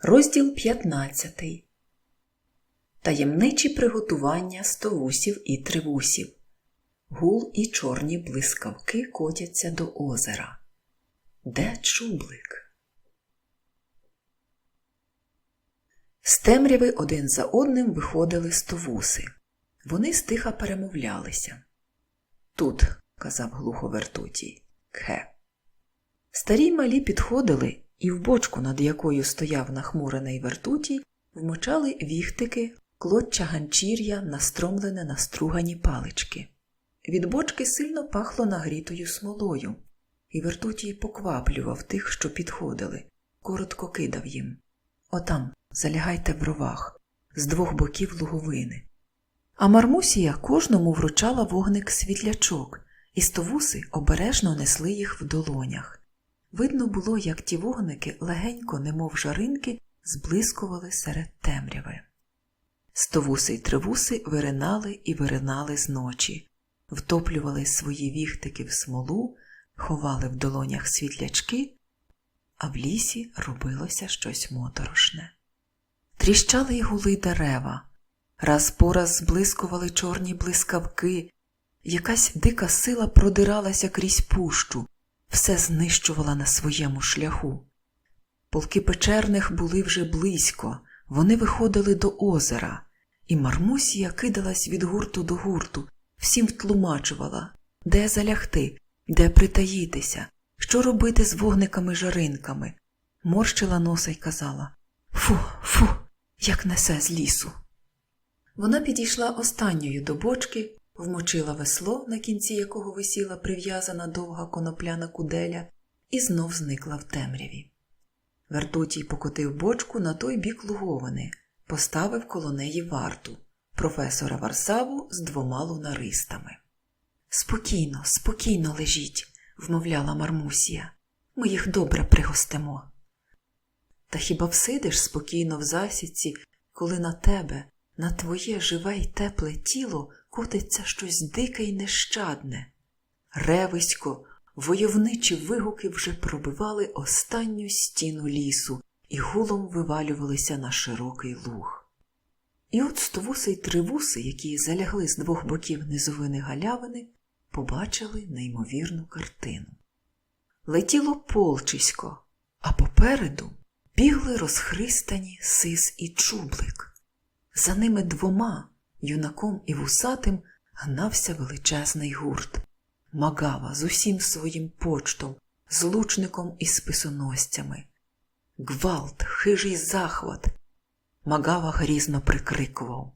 Розділ 15. Таємничі приготування стовусів і тривусів. Гул і чорні блискавки котяться до озера. Де чублик? З темряви один за одним виходили стовуси. Вони стиха перемовлялися. Тут, казав глухо вертутій, кхе. Старі малі підходили і в бочку, над якою стояв нахмурений вертутій, вмочали віхтики, клоччя ганчір'я, настромлене на стругані палички. Від бочки сильно пахло нагрітою смолою, і вертутій покваплював тих, що підходили, коротко кидав їм. Отам, залягайте в ровах, з двох боків луговини. А Мармусія кожному вручала вогник світлячок, і стовуси обережно несли їх в долонях. Видно було, як ті вогники легенько, немов жаринки, зблискували серед темряви. Стовуси й тривуси виринали і виринали з ночі, втоплювали свої віхтики в смолу, ховали в долонях світлячки, а в лісі робилося щось моторошне. Тріщали й гули дерева, раз по раз зблискували чорні блискавки, якась дика сила продиралася крізь пущу, все знищувала на своєму шляху. Полки печерних були вже близько, вони виходили до озера, і Мармусія кидалась від гурту до гурту, всім втлумачувала, де залягти, де притаїтися, що робити з вогниками-жаринками. Морщила носа й казала Фу, фу, як несе з лісу. Вона підійшла останньою до бочки, вмочила весло, на кінці якого висіла прив'язана довга конопляна куделя, і знов зникла в темряві. Вертутій покотив бочку на той бік луговини, поставив коло неї варту професора Варсаву з двома лунаристами. Спокійно, спокійно лежіть, вмовляла Мармусія. Ми їх добре пригостимо. Та хіба всидиш спокійно в засідці, коли на тебе, на твоє живе й тепле тіло котиться щось дике й нещадне? Ревисько, войовничі вигуки вже пробивали останню стіну лісу і гулом вивалювалися на широкий луг. І от стовуси й тривуси, які залягли з двох боків низовини галявини, побачили неймовірну картину. Летіло полчисько, а попереду бігли розхристані сис і чублик. За ними двома, юнаком і вусатим, гнався величезний гурт. Магава з усім своїм почтом, з лучником і списоносцями. Гвалт, хижий захват. Магава грізно прикрикував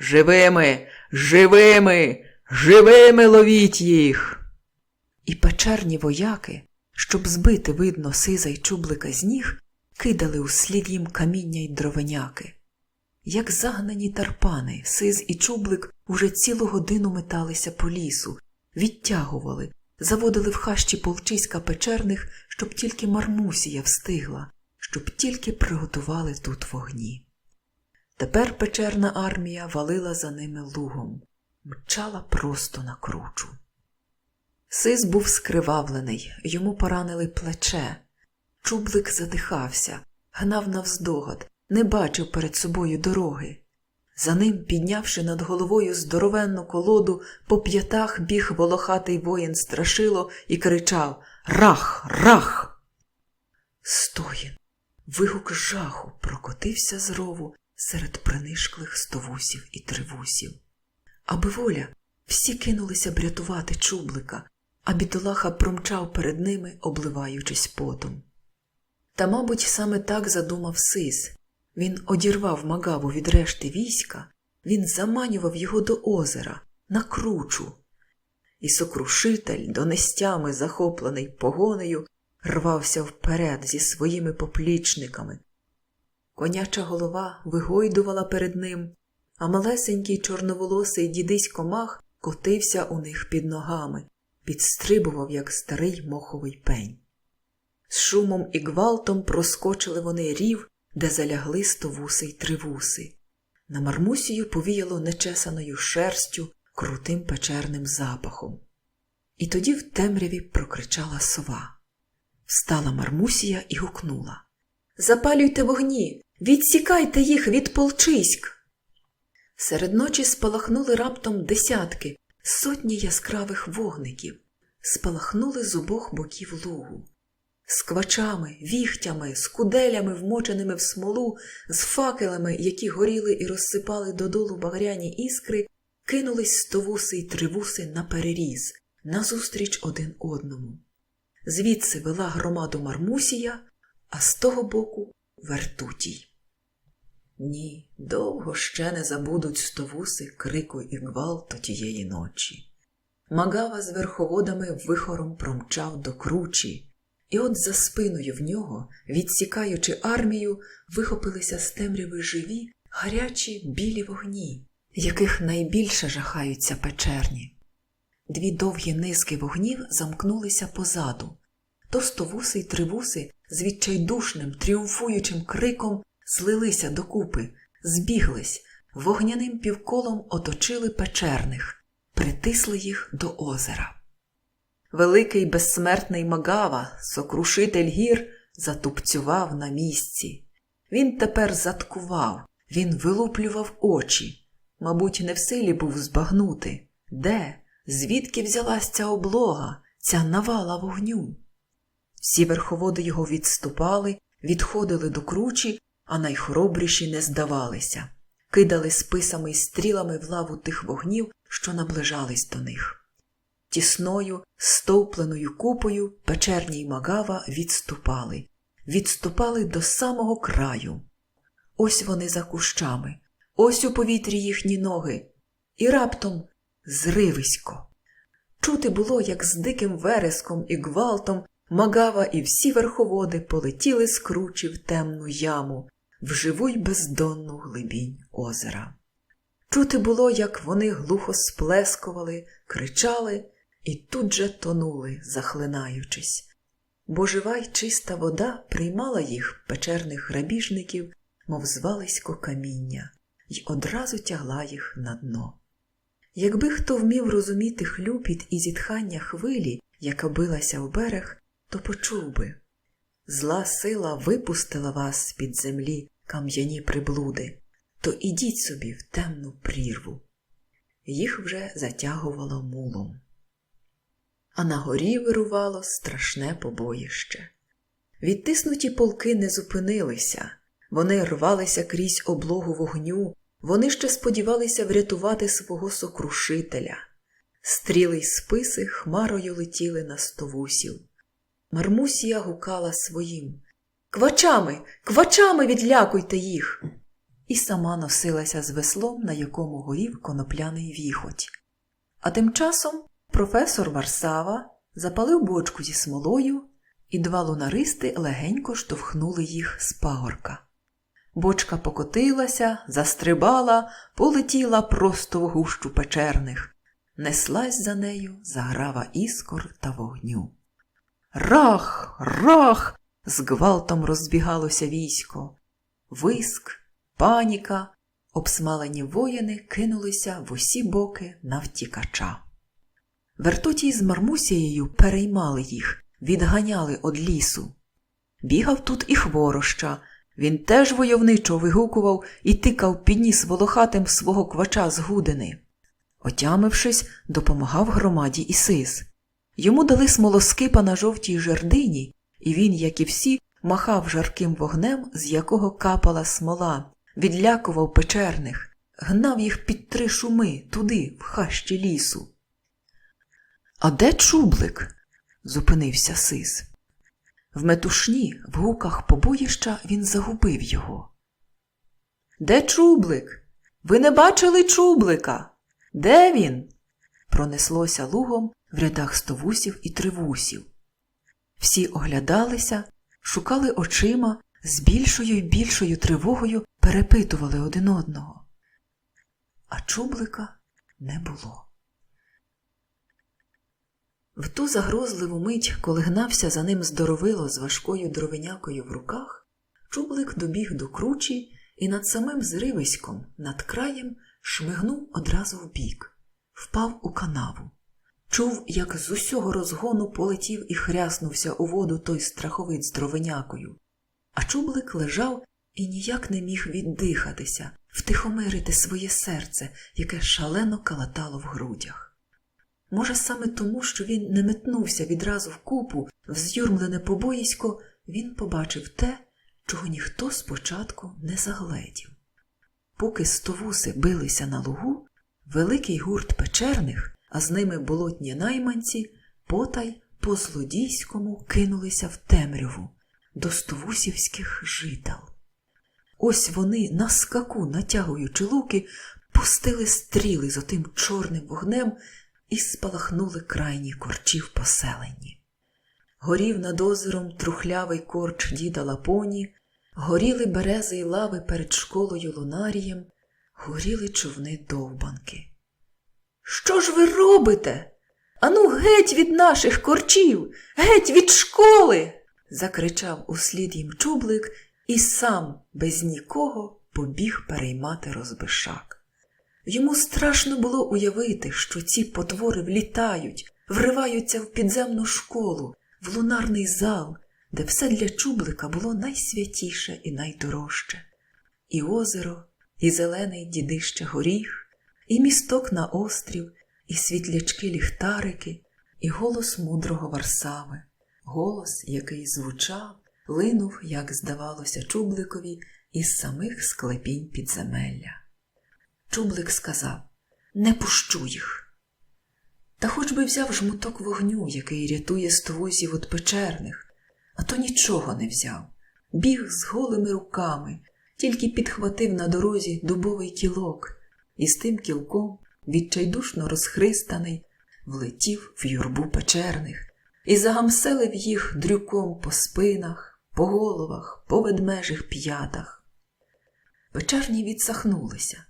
Живими, живими, живими ловіть їх. І печерні вояки, щоб збити видно сиза й чублика з ніг, кидали услід їм каміння й дровеняки. Як загнані тарпани, сиз і чублик уже цілу годину металися по лісу, відтягували, заводили в хащі полчиська печерних, щоб тільки Мармусія встигла, щоб тільки приготували тут вогні. Тепер печерна армія валила за ними лугом, мчала просто на кручу. Сис був скривавлений, йому поранили плече. Чублик задихався, гнав навздогад, не бачив перед собою дороги. За ним, піднявши над головою здоровенну колоду, по п'ятах біг волохатий воїн страшило і кричав Рах, рах. Стоїн. Вигук жаху прокотився з рову серед принишклих стовусів і тривусів. Аби воля, всі кинулися б рятувати чублика, а бідолаха промчав перед ними, обливаючись потом. Та, мабуть, саме так задумав Сис. Він одірвав магаву від решти війська, він заманював його до озера, на кручу. І сокрушитель, донестями захоплений погонею, рвався вперед зі своїми поплічниками. Коняча голова вигойдувала перед ним, а малесенький чорноволосий дідисько мах котився у них під ногами, підстрибував, як старий моховий пень. З шумом і гвалтом проскочили вони рів, де залягли стовуси й тривуси. На Мармусію повіяло нечесаною шерстю, крутим печерним запахом. І тоді в темряві прокричала сова. Встала Мармусія і гукнула Запалюйте вогні, Відсікайте їх від полчиськ. Серед ночі спалахнули раптом десятки, сотні яскравих вогників, спалахнули з обох боків лугу. З квачами, віхтями, з куделями, вмоченими в смолу, з факелами, які горіли і розсипали додолу багряні іскри, кинулись стовуси й тривуси на переріз, назустріч один одному. Звідси вела громаду Мармусія, а з того боку вертутій. Ні, довго ще не забудуть стовуси крику і гвалту тієї ночі. Магава з верховодами вихором промчав до кручі, і от за спиною в нього, відсікаючи армію, вихопилися з темряви живі, гарячі білі вогні, яких найбільше жахаються печерні. Дві довгі низки вогнів замкнулися позаду. Товстовуси й тривуси з відчайдушним, тріумфуючим криком злилися докупи, збіглись, вогняним півколом оточили печерних, притисли їх до озера. Великий безсмертний Магава, сокрушитель гір, затупцював на місці. Він тепер заткував, він вилуплював очі. Мабуть, не в силі був збагнути. Де, звідки взялась ця облога, ця навала вогню? Всі верховоди його відступали, відходили до кручі, а найхоробріші не здавалися, кидали списами й стрілами в лаву тих вогнів, що наближались до них. Тісною, стовпленою купою печерні й магава відступали, відступали до самого краю. Ось вони за кущами, ось у повітрі їхні ноги, і раптом зривисько. Чути було, як з диким вереском і гвалтом Магава і всі верховоди полетіли з кручі в темну яму, в живу й бездонну глибінь озера. Чути було, як вони глухо сплескували, кричали і тут же тонули, захлинаючись, бо жива й чиста вода приймала їх, печерних грабіжників, мов звалисько каміння, й одразу тягла їх на дно. Якби хто вмів розуміти хлюпіт і зітхання хвилі, яка билася в берег, то почув би зла сила випустила вас з-під землі кам'яні приблуди, то ідіть собі в темну прірву. Їх вже затягувало мулом. А на горі вирувало страшне побоїще. Відтиснуті полки не зупинилися, вони рвалися крізь облогу вогню, вони ще сподівалися врятувати свого сокрушителя. Стріли й списи хмарою летіли на стовусів. Мармусія гукала своїм Квачами, квачами відлякуйте їх. І сама носилася з веслом, на якому горів конопляний віхоть. А тим часом професор Варсава запалив бочку зі смолою, і два лунаристи легенько штовхнули їх з пагорка. Бочка покотилася, застрибала, полетіла просто в гущу печерних, неслась за нею заграва іскор та вогню. Рах, рах! з гвалтом розбігалося військо. Виск, паніка, обсмалені воїни кинулися в усі боки на втікача. Вертутій з Мармусією переймали їх, відганяли од лісу. Бігав тут і хвороща. Він теж войовничо вигукував і тикав підніс волохатим свого квача з гудини. Отямившись, допомагав громаді Ісис. Йому дали смолоскипа на жовтій жердині, і він, як і всі, махав жарким вогнем, з якого капала смола, відлякував печерних, гнав їх під три шуми туди, в хащі лісу. А де чублик? зупинився сис. В метушні, в гуках побоїща він загубив його. Де чублик? Ви не бачили чублика? Де він? Пронеслося лугом в рядах стовусів і тривусів. Всі оглядалися, шукали очима, з більшою й більшою тривогою перепитували один одного. А чублика не було. В ту загрозливу мить, коли гнався за ним здоровило з важкою дровинякою в руках, чублик добіг до кручі і над самим зривиськом, над краєм, шмигнув одразу вбік, впав у канаву. Чув, як з усього розгону полетів і хряснувся у воду той страховик з дровинякою, а чублик лежав і ніяк не міг віддихатися, втихомирити своє серце, яке шалено калатало в грудях. Може, саме тому, що він не метнувся відразу в купу, в з'юрмлене побоїсько, він побачив те, чого ніхто спочатку не загледів. Поки стовуси билися на лугу, великий гурт печерних, а з ними болотні найманці, потай по злодійському кинулися в темряву до стовусівських житал. Ось вони, на скаку, натягуючи луки, пустили стріли з отим чорним вогнем і спалахнули крайні корчі в поселенні. Горів над озером трухлявий корч діда Лапоні, горіли берези й лави перед школою лунарієм, горіли човни довбанки. Що ж ви робите? Ану, геть від наших корчів, геть від школи. закричав услід їм чублик і сам без нікого побіг переймати розбишак. Йому страшно було уявити, що ці потвори влітають, вриваються в підземну школу, в лунарний зал, де все для чублика було найсвятіше і найдорожче. І озеро, і зелений дідище горіх, і місток на острів, і світлячки ліхтарики, і голос мудрого Варсави, голос, який звучав, линув, як здавалося, чубликові, із самих склепінь підземелля. Чублик сказав Не пущу їх. Та хоч би взяв жмуток вогню, який рятує стовузів від печерних, а то нічого не взяв. Біг з голими руками, тільки підхватив на дорозі дубовий кілок, і з тим кілком, відчайдушно розхристаний, влетів в юрбу печерних і загамселив їх дрюком по спинах, по головах, по ведмежих п'ятах. Печерні відсахнулися,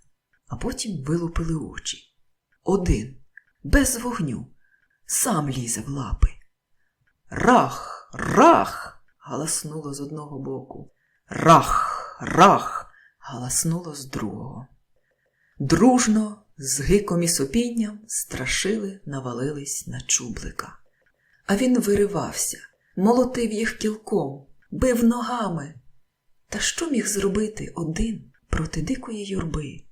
а потім вилупили очі. Один, без вогню, сам лізе в лапи. Рах, рах. галаснуло з одного боку. Рах, рах. галаснуло з другого. Дружно, з гиком і сопінням страшили, навалились на чублика. А він виривався, молотив їх кілком, бив ногами. Та що міг зробити один проти дикої юрби,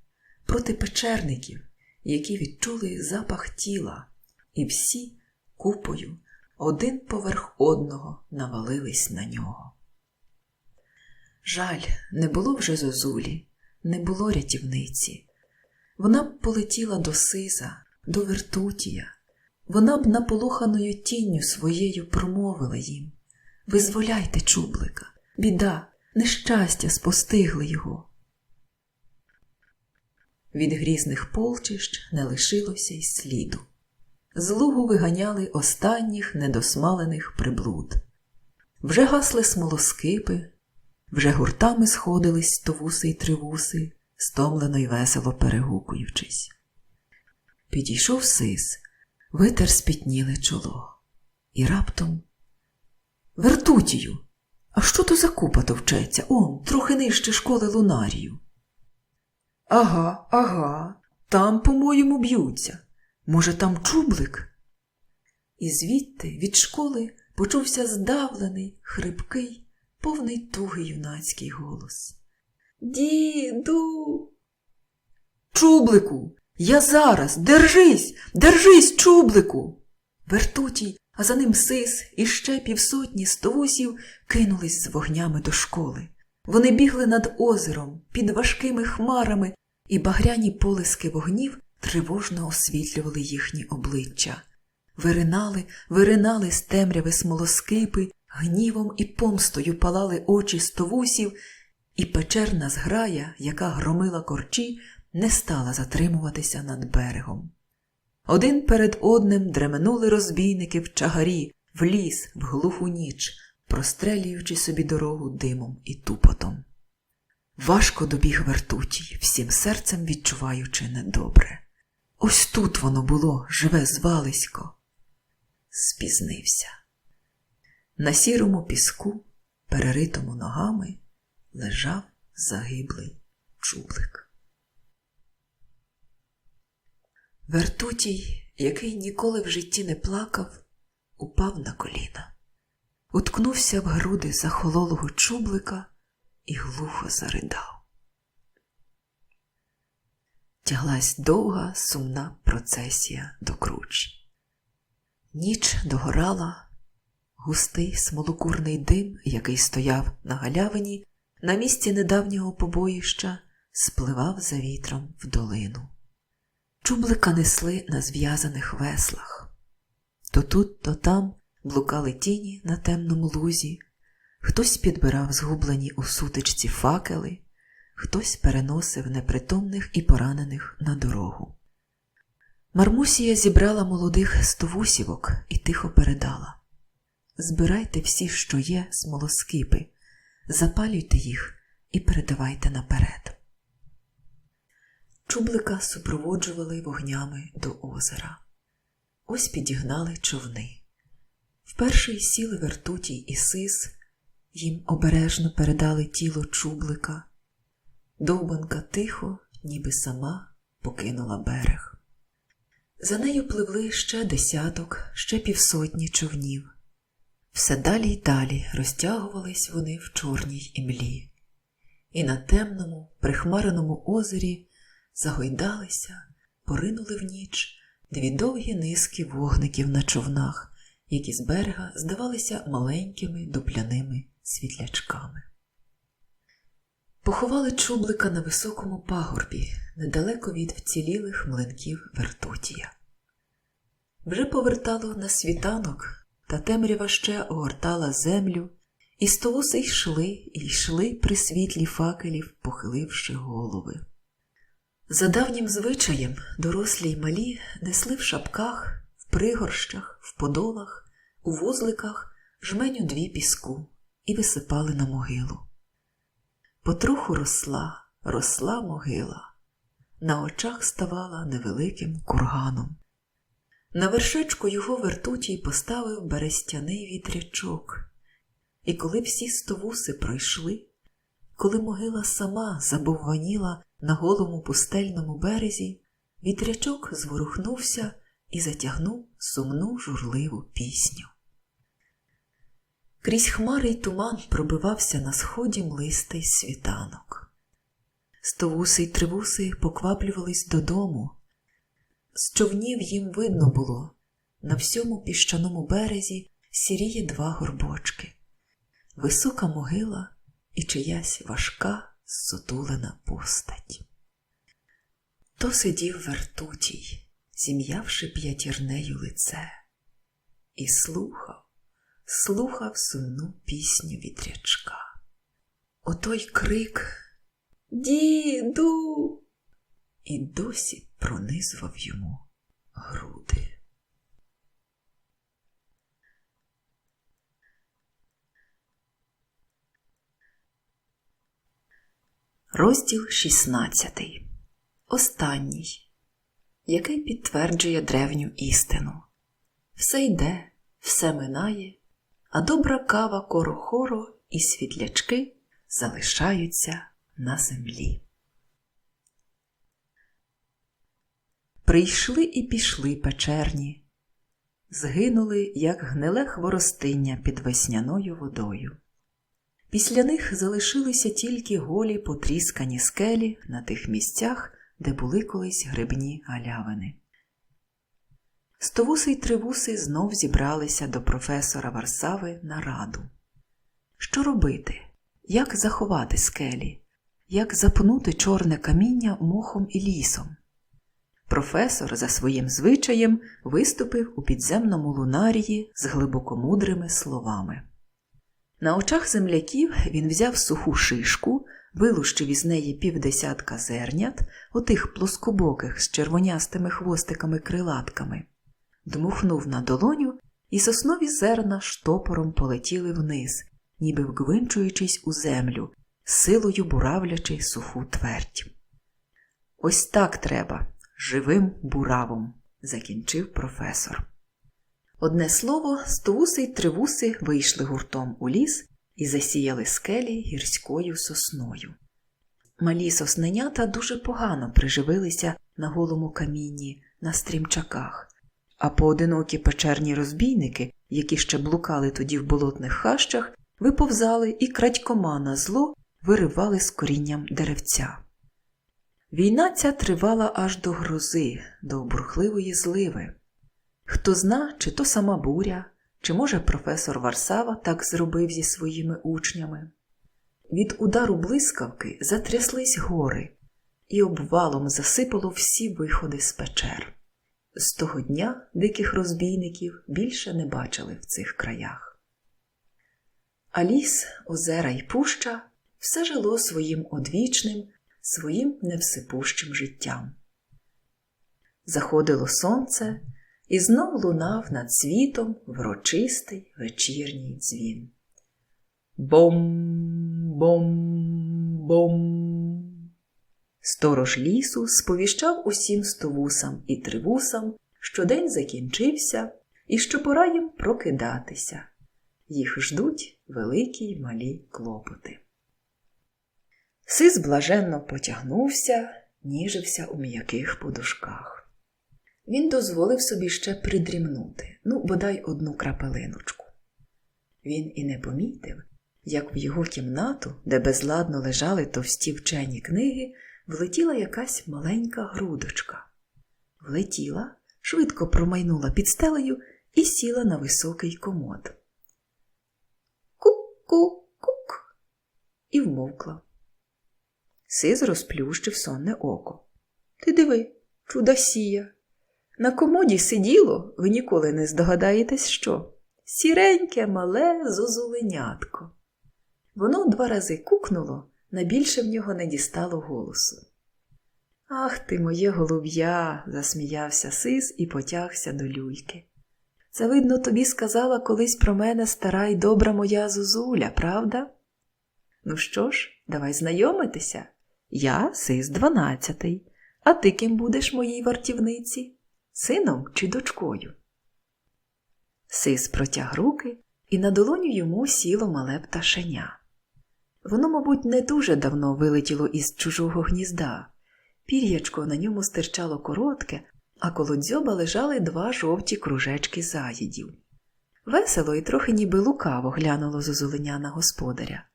проти печерників, які відчули запах тіла, і всі купою один поверх одного навалились на нього. Жаль, не було вже зозулі, не було рятівниці. Вона б полетіла до сиза, до вертутія. Вона б наполоханою тінню своєю промовила їм Визволяйте чублика, біда, нещастя спостигли його. Від грізних полчищ не лишилося й сліду. З лугу виганяли останніх недосмалених приблуд. Вже гасли смолоскипи, вже гуртами сходились товуси й тривуси, стомлено й весело перегукуючись. Підійшов сис, витер спітніле чоло, і раптом Вертутію. А що то за купа товчеться? Он, трохи нижче школи лунарію. Ага, ага, там, по-моєму, б'ються. Може, там чублик? І звідти від школи почувся здавлений, хрипкий, повний туги юнацький голос. Діду. Чублику, я зараз, держись, держись, чублику. Вертутій, а за ним сис і ще півсотні стовусів кинулись з вогнями до школи. Вони бігли над озером, під важкими хмарами, і багряні полиски вогнів тривожно освітлювали їхні обличчя. Виринали, виринали з темряви смолоскипи, гнівом і помстою палали очі стовусів, і печерна зграя, яка громила корчі, не стала затримуватися над берегом. Один перед одним дременули розбійники в чагарі, в ліс, в глуху ніч, прострелюючи собі дорогу димом і тупотом. Важко добіг вертутій, всім серцем відчуваючи недобре. Ось тут воно було, живе звалисько. Спізнився. На сірому піску, переритому ногами, лежав загиблий чублик. Вертутій, який ніколи в житті не плакав, упав на коліна, уткнувся в груди захололого чублика і глухо заридав. Тяглась довга сумна процесія до кручі. Ніч догорала, густий смолокурний дим, який стояв на галявині, на місці недавнього побоїща, спливав за вітром в долину. Чублика несли на зв'язаних веслах. То тут, то там блукали тіні на темному лузі, хтось підбирав згублені у сутичці факели, хтось переносив непритомних і поранених на дорогу. Мармусія зібрала молодих стовусівок і тихо передала Збирайте всі, що є, смолоскипи, запалюйте їх і передавайте наперед. Чублика супроводжували вогнями до озера. Ось підігнали човни. Вперше сіли вертутій і сис, їм обережно передали тіло чублика. Довбанка тихо, ніби сама покинула берег. За нею пливли ще десяток, ще півсотні човнів. Все далі й далі розтягувались вони в чорній імлі, і на темному, прихмареному озері загойдалися, поринули в ніч дві довгі низки вогників на човнах, які з берега здавалися маленькими дупляними світлячками. Поховали чублика на високому пагорбі, недалеко від вцілілих млинків Вертутія. Вже повертало на світанок, та темрява ще огортала землю, і стовуси йшли і йшли при світлі факелів, похиливши голови. За давнім звичаєм дорослі й малі несли в шапках, в пригорщах, в подолах, у вузликах жменю дві піску і висипали на могилу. Потроху росла, росла могила, на очах ставала невеликим курганом. На вершечку його вертутій поставив берестяний вітрячок, і коли всі стовуси пройшли, коли могила сама забовваніла на голому пустельному березі, вітрячок зворухнувся і затягнув сумну журливу пісню. Крізь хмари й туман пробивався на сході млистий світанок. Стовуси й тривуси покваплювались додому. З човнів їм видно було на всьому піщаному березі сіріє два горбочки, висока могила і чиясь важка, зсутулена постать. То сидів вертутій, зім'явши п'ятірнею лице, і слухав, слухав сумну пісню вітрячка. Отой крик Діду. І досі пронизував йому груди. Розділ 16. Останній, який підтверджує древню істину. Все йде, все минає, а добра кава корохоро і світлячки залишаються на землі. Прийшли і пішли печерні, згинули, як гниле хворостиння під весняною водою. Після них залишилися тільки голі потріскані скелі на тих місцях, де були колись грибні галявини. Стовуси й тривуси знов зібралися до професора Варсави на раду. Що робити? Як заховати скелі? Як запнути чорне каміння мохом і лісом? Професор за своїм звичаєм виступив у підземному лунарії з глибокомудрими словами. На очах земляків він взяв суху шишку, вилущив із неї півдесятка зернят, отих плоскобоких з червонястими хвостиками крилатками, дмухнув на долоню, і соснові зерна штопором полетіли вниз, ніби вгвинчуючись у землю, силою буравлячи суху твердь. Ось так треба, живим буравом, закінчив професор. Одне слово, стовуси й тривуси вийшли гуртом у ліс і засіяли скелі гірською сосною. Малі сосненята дуже погано приживилися на голому камінні, на стрімчаках, а поодинокі печерні розбійники, які ще блукали тоді в болотних хащах, виповзали і крадькома на зло виривали з корінням деревця. Війна ця тривала аж до грози, до обрухливої зливи. Хто зна, чи то сама буря, чи, може, професор Варсава так зробив зі своїми учнями. Від удару блискавки затряслись гори, і обвалом засипало всі виходи з печер. З того дня диких розбійників більше не бачили в цих краях. А ліс, озера й пуща все жило своїм одвічним, своїм невсипущим життям. Заходило сонце, і знов лунав над світом врочистий вечірній дзвін. Бом-бом-бом. Сторож лісу сповіщав усім стовусам і тривусам, що день закінчився і що пора їм прокидатися. Їх ждуть великі й малі клопоти. Сис блаженно потягнувся, ніжився у м'яких подушках. Він дозволив собі ще придрімнути, ну, бодай одну крапелиночку. Він і не помітив, як в його кімнату, де безладно лежали товсті вчені книги, влетіла якась маленька грудочка. Влетіла, швидко промайнула під стелею і сіла на високий комод. Кук-ку-кук. І вмовкла. Сиз розплющив сонне око. Ти диви, чудосія. На комоді сиділо, ви ніколи не здогадаєтесь, що? Сіреньке, мале зозуленятко. Воно два рази кукнуло, на більше в нього не дістало голосу. Ах ти, моє голуб'я, засміявся сис і потягся до люльки. Це, видно, тобі сказала колись про мене стара й добра моя зозуля, правда? Ну що ж, давай знайомитися. Я сис дванадцятий, а ти ким будеш моїй вартівниці? Сином чи дочкою? Сис протяг руки, і на долоню йому сіло мале пташеня. Воно, мабуть, не дуже давно вилетіло із чужого гнізда. Пір'ячко на ньому стирчало коротке, а коло дзьоба лежали два жовті кружечки заїдів. Весело і трохи ніби лукаво глянуло зозуленя на господаря.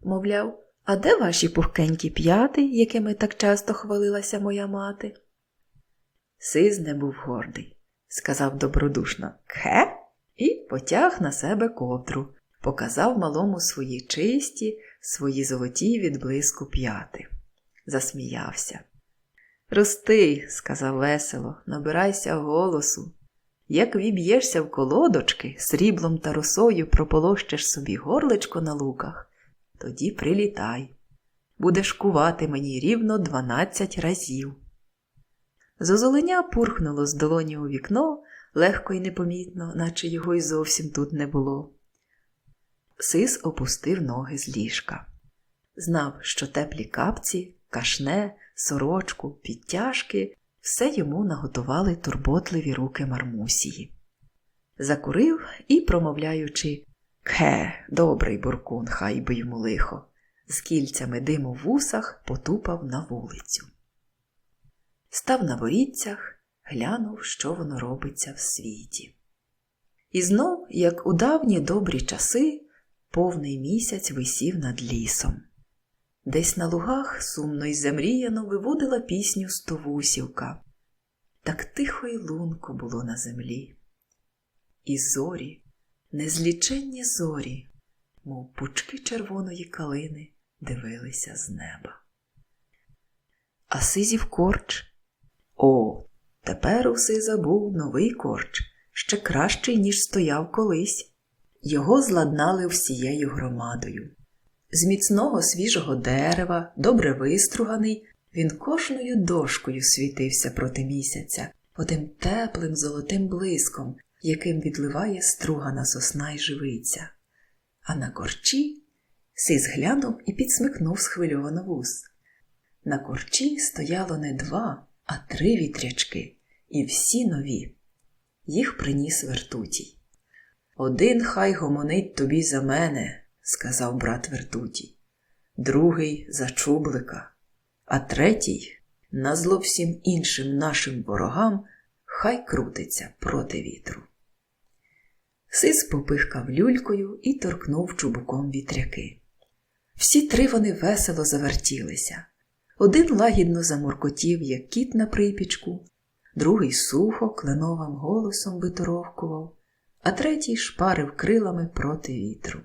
Мовляв, а де ваші пухкенькі п'яти, якими так часто хвалилася моя мати? Сиз не був гордий, сказав добродушно Кхе? і потяг на себе ковдру, показав малому свої чисті, свої золоті від блиску п'яти. Засміявся. Рости, сказав весело, набирайся голосу. Як віб'єшся в колодочки, сріблом та росою прополощеш собі горлечко на луках, тоді прилітай. Будеш кувати мені рівно дванадцять разів. Зозоленя пурхнуло з долоні у вікно, легко й непомітно, наче його й зовсім тут не було. Сис опустив ноги з ліжка. Знав, що теплі капці, кашне, сорочку, підтяжки все йому наготували турботливі руки Мармусії. Закурив і, промовляючи Кхе, добрий буркун, хай би йому лихо, з кільцями диму в вусах потупав на вулицю. Став на воріцях, глянув, що воно робиться в світі. І знов, як у давні добрі часи, повний місяць висів над лісом. Десь на лугах сумно й замріяно виводила пісню стовусівка. Так тихо й лунко було на землі. І зорі, незліченні зорі, мов пучки червоної калини, дивилися з неба. А сизів корч. О, тепер уси забув новий корч, ще кращий, ніж стояв колись. Його зладнали всією громадою. З міцного свіжого дерева, добре виструганий, він кожною дошкою світився проти місяця, отим теплим золотим блиском, яким відливає стругана сосна й живиця. А на корчі сис глянув і підсмикнув схвильовано вуз. На корчі стояло не два, а три вітрячки, і всі нові. Їх приніс вертутій. Один хай гомонить тобі за мене сказав брат Вертутій, другий за чублика, а третій, на зло всім іншим нашим ворогам, хай крутиться проти вітру. Сис попихкав люлькою і торкнув чубуком вітряки. Всі три вони весело завертілися. Один лагідно замуркотів, як кіт на припічку, другий сухо кленовим голосом виторовкував, а третій шпарив крилами проти вітру.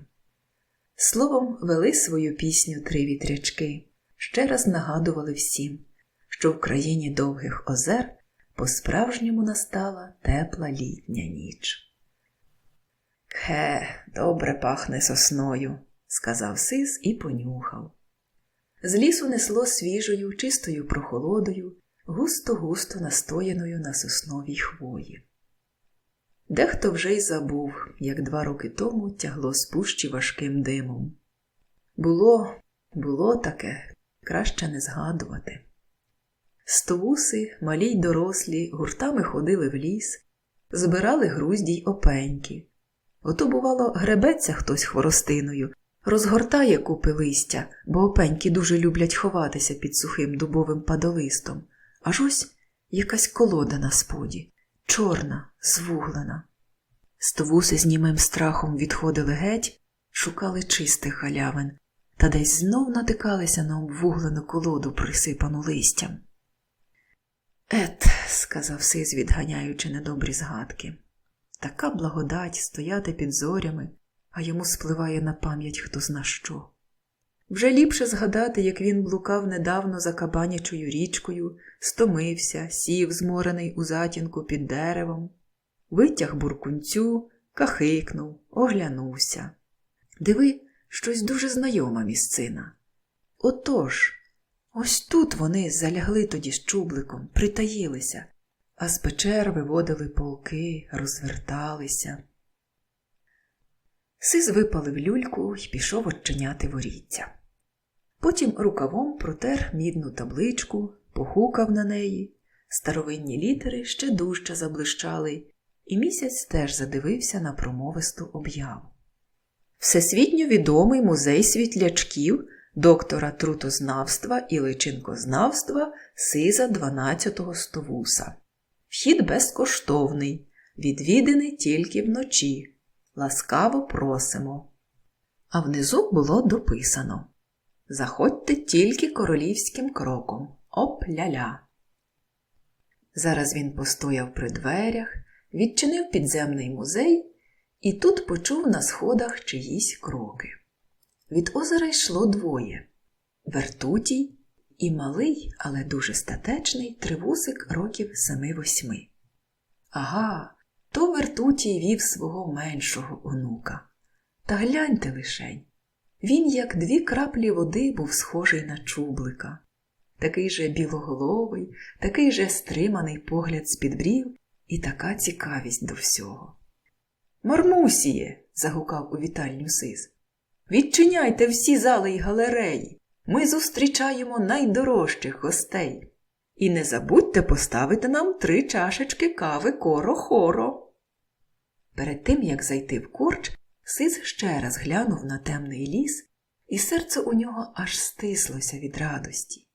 Словом, вели свою пісню три вітрячки, ще раз нагадували всім, що в країні довгих озер по-справжньому настала тепла літня ніч. Хе, добре пахне сосною, сказав сис і понюхав. З лісу несло свіжою, чистою прохолодою, густо-густо настояною на сосновій хвої. Дехто вже й забув, як два роки тому тягло з пущі важким димом. Було, було таке, краще не згадувати. Стовуси, малі й дорослі, гуртами ходили в ліс, збирали грузді й опеньки. Ото, бувало, гребеться хтось хворостиною, розгортає купи листя, бо опеньки дуже люблять ховатися під сухим дубовим падолистом. Аж ось якась колода на споді, чорна, звуглена. Стовуси з німим страхом відходили геть, шукали чистих галявин та десь знов натикалися на обвуглену колоду, присипану листям. Ет, сказав Сиз, відганяючи недобрі згадки. Така благодать стояти під зорями, а йому спливає на пам'ять хто зна що. Вже ліпше згадати, як він блукав недавно за кабанячою річкою, стомився, сів, зморений у затінку під деревом, витяг буркунцю, кахикнув, оглянувся. Диви, щось дуже знайома місцина. Отож, ось тут вони залягли тоді з чубликом, притаїлися, а з печер виводили полки, розверталися. Сис випалив люльку і пішов очиняти воріття. Потім рукавом протер мідну табличку, похукав на неї. Старовинні літери ще дужче заблищали, і місяць теж задивився на промовисту об'яву. Всесвітньо відомий музей світлячків доктора трутознавства і личинкознавства Сиза 12-го стовуса. Вхід безкоштовний, відвідини тільки вночі. Ласкаво просимо. А внизу було дописано Заходьте тільки королівським кроком. Оп-ля-ля. Зараз він постояв при дверях, відчинив підземний музей і тут почув на сходах чиїсь кроки. Від озера йшло двоє вертутій і малий, але дуже статечний тривусик років семи-восьми. Ага, то вертутій вів свого меншого онука. Та гляньте лишень. Він, як дві краплі води, був схожий на чублика. Такий же білоголовий, такий же стриманий погляд з-під брів і така цікавість до всього. Мармусіє. загукав у вітальню сис. Відчиняйте всі зали й галереї. Ми зустрічаємо найдорожчих гостей. І не забудьте поставити нам три чашечки кави коро-хоро. Перед тим, як зайти в корч, Сис ще раз глянув на темний ліс, і серце у нього аж стислося від радості.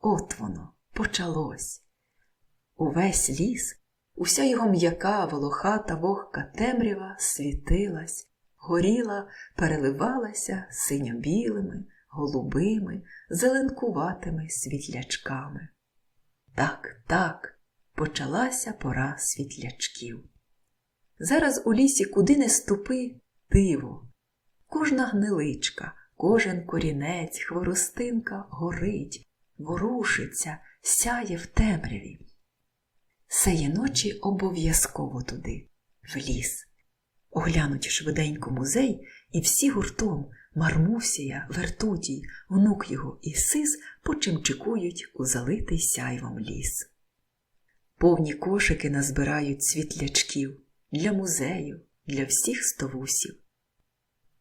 От воно почалось. Увесь ліс, уся його м'яка, волохата вогка темрява світилась, горіла, переливалася синьо-білими, голубими, зеленкуватими світлячками. Так, так, почалася пора світлячків. Зараз у лісі куди не ступи диво. Кожна гниличка, кожен корінець, хворостинка горить, ворушиться, сяє в темряві. Сеє ночі обов'язково туди, в ліс. Оглянуть швиденько музей, і всі гуртом Мармусія, Вертутій, внук його і сис почимчикують у залитий сяйвом ліс. Повні кошики назбирають світлячків для музею, для всіх стовусів.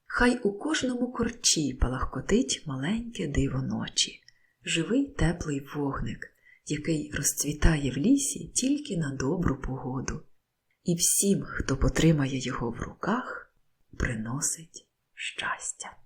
Хай у кожному корчі палахкотить маленьке диво ночі, живий теплий вогник, який розцвітає в лісі тільки на добру погоду, і всім, хто потримає його в руках, приносить щастя.